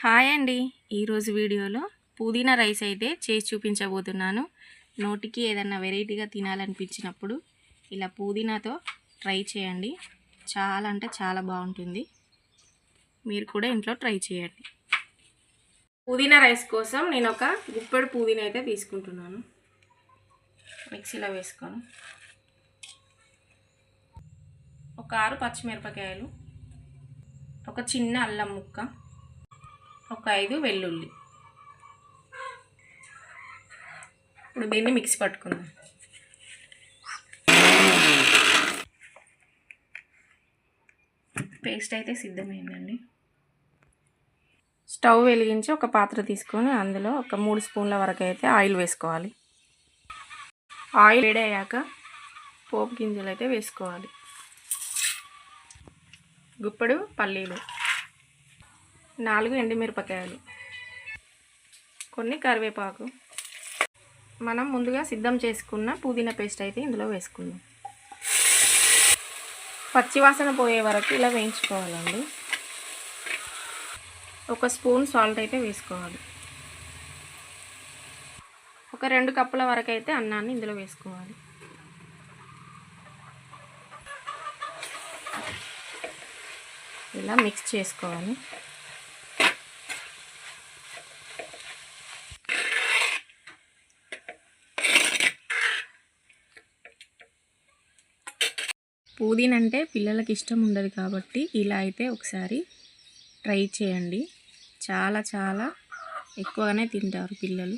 Hi అండి. ఈరోజు వీడియోలో పుదీనా రైస్ అయితే చేసి చూపించబోతున్నాను. నోటికి ఏదన్నా వెరైటీగా తినాలనిపించినప్పుడు ఇలా పుదీనాతో ట్రై చేయండి. చాలా అంటే చాలా బాగుంటుంది. మీరు కూడా ఇంట్లో ట్రై చేయండి. పుదీనా రైస్ కోసం నేను ఒక గుప్పెడు పుదీనా అయితే తీసుకుంటున్నాను. మిక్సీలో వేసుకొని ఒక ఆరు పచ్చిమిరపకాయలు ఒక చిన్న అల్లం ముక్క ఒక ఐదు వెల్లుల్లి. ఇప్పుడు దీన్ని మిక్సీ పట్టుకుందాం. పేస్ట్ అయితే సిద్ధమైందండి. స్టవ్ వెలిగించి ఒక పాత్ర తీసుకొని అందులో ఒక మూడు స్పూన్ల వరకు అయితే ఆయిల్ వేసుకోవాలి. ఆయిల్ వేడి అయ్యాక పోపు గింజలు అయితే వేసుకోవాలి. గుప్పడు పల్లీలు. నాలుగు ఎండుమిరపకాయలు. కొన్ని కరివేపాకు. మనం ముందుగా సిద్ధం చేసుకున్న పుదీనా పేస్ట్ అయితే ఇందులో వేసుకుందాం. పచ్చివాసన పోయే వరకు ఇలా వేయించుకోవాలండి. ఒక స్పూన్ సాల్ట్ అయితే వేసుకోవాలి. ఒక రెండు కప్పుల వరకు అయితే అన్నాన్ని ఇందులో వేసుకోవాలి. ఇలా మిక్స్ చేసుకోవాలి. పుదీనా అంటే పిల్లలకి ఇష్టం ఉండదు కాబట్టి ఇలా అయితే ఒకసారి ట్రై చేయండి. చాలా చాలా ఎక్కువగానే తింటారు పిల్లలు.